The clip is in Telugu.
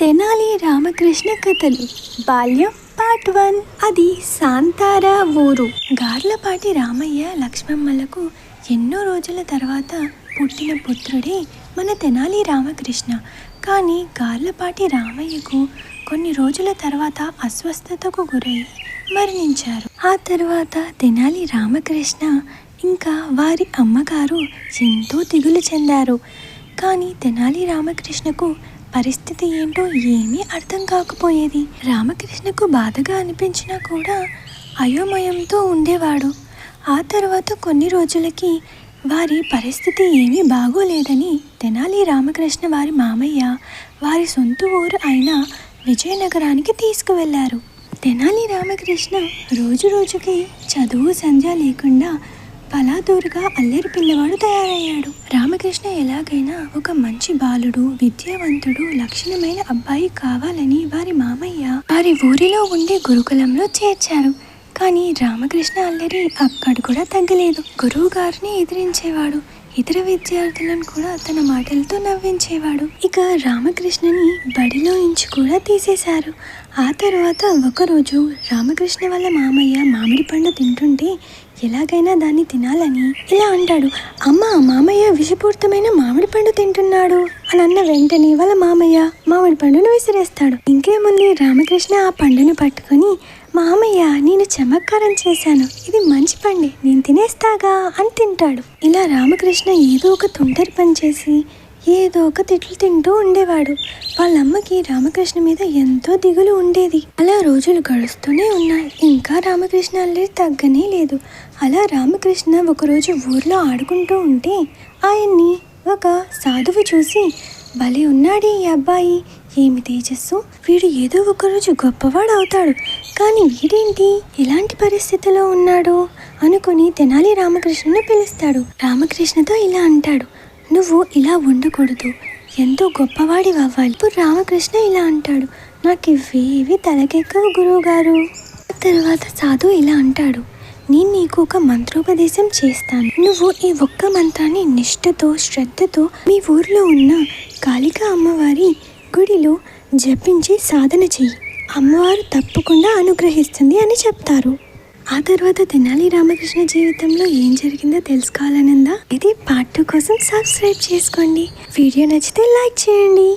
తెనాలి రామకృష్ణ కథలు. బాల్యం పార్ట్ వన్. అది శాంతారా ఊరు. గార్లపాటి రామయ్య లక్ష్మమ్మలకు ఎన్నో రోజుల తర్వాత పుట్టిన పుత్రుడే మన తెనాలి రామకృష్ణ. కానీ గార్లపాటి రామయ్యకు కొన్ని రోజుల తర్వాత అస్వస్థతకు గురై మరణించారు. ఆ తర్వాత తెనాలి రామకృష్ణ ఇంకా వారి అమ్మగారు ఎంతో దిగులు చెందారు. కానీ తెనాలి రామకృష్ణకు పరిస్థితి ఏంటో ఏమీ అర్థం కాకపోయేది. రామకృష్ణకు బాధగా అనిపించినా కూడా అయోమయంతో ఉండేవాడు. ఆ తర్వాత కొన్ని రోజులకి వారి పరిస్థితి ఏమీ బాగోలేదని తెనాలి రామకృష్ణ వారి మామయ్య వారి సొంత ఊరు అయిన విజయనగరానికి తీసుకువెళ్ళారు. తెనాలి రామకృష్ణ రోజు రోజుకి చదువు సంధ్య లేకుండా పలాదూరుగా అల్లరి పిల్లవాడు తయారయ్యాడు. రామకృష్ణ ఎలాగైనా ఒక మంచి బాలుడు విద్యావంతుడు లక్షణమైన అబ్బాయి కావాలని వారి మామయ్య వారి ఊరిలో ఉండే గురుకులంలో చేర్చారు. కానీ రామకృష్ణ అల్లరి అక్కడ కూడా తగ్గలేదు. గురువు గారిని ఎదిరించేవాడు. ఇతర విద్యార్థులను కూడా తన మాటలతో నవ్వించేవాడు. ఇక రామకృష్ణని బడిలో ఇంచి కూడా తీసేశారు. ఆ తర్వాత ఒకరోజు రామకృష్ణ వాళ్ళ మామయ్య మామిడి పండు తింటుంటే ఎలాగైనా దాన్ని తినాలని ఇలా అంటాడు. అమ్మ మామయ్య విషపూరితమైన మామిడి పండు తింటున్నాడు. అని అన్న వెంటనే వాళ్ళ మామయ్య మామిడి పండును విసిరేస్తాడు. ఇంకేముంది? రామకృష్ణ ఆ పండును పట్టుకొని మామయ్య నేను చమత్కారం చేశాను. ఇది మంచి పండే. నేను తినేస్తాగా? అని తింటాడు. ఇలా రామకృష్ణ ఏదో ఒక తుంటరి పని చేసి ఏదో ఒక తిట్లు తింటూ ఉండేవాడు. వాళ్ళమ్మకి రామకృష్ణ మీద ఎంతో దిగులు ఉండేది. అలా రోజులు గడుస్తూనే ఉన్నాయి. ఇంకా రామకృష్ణ అల్లరి తగ్గనే లేదు. అలా రామకృష్ణ ఒకరోజు ఊర్లో ఆడుకుంటూ ఉంటే ఆయన్ని ఒక సాధువు చూసి భలే ఉన్నాడే ఈ అబ్బాయి. ఏమి తేజస్సు. వీడు ఏదో ఒకరోజు గొప్పవాడు అవుతాడు. కానీ వీడేంటి? ఇలాంటి పరిస్థితిలో ఉన్నాడు? అనుకుని తెనాలి రామకృష్ణను పిలుస్తాడు. రామకృష్ణతో ఇలా అంటాడు నువ్వు ఇలా ఉండకూడదు. ఎంతో గొప్పవాడి అవ్వాలి ఇప్పుడు రామకృష్ణ ఇలా అంటాడు నాకు ఇవేవి తలకెక్కవు గురువు గారు తర్వాత సాధు ఇలా అంటాడు నేను నీకు ఒక మంత్రోపదేశం చేస్తాను. నువ్వు ఈ ఒక్క మంత్రాన్ని నిష్ఠతో శ్రద్ధతో మీ ఊర్లో ఉన్న కాళికా అమ్మవారి గుడిలో జపించి సాధన చెయ్యి. అమ్మవారు తప్పకుండా అనుగ్రహిస్తుంది అని చెప్తారు. ఆ తర్వాత తెనాలి రామకృష్ణ జీవితంలో ఏం జరిగిందో తెలుసుకోవాలనుందా? ఇది పార్ట్ టూ కోసం సబ్స్క్రైబ్ చేసుకోండి. వీడియో నచ్చితే లైక్ చేయండి.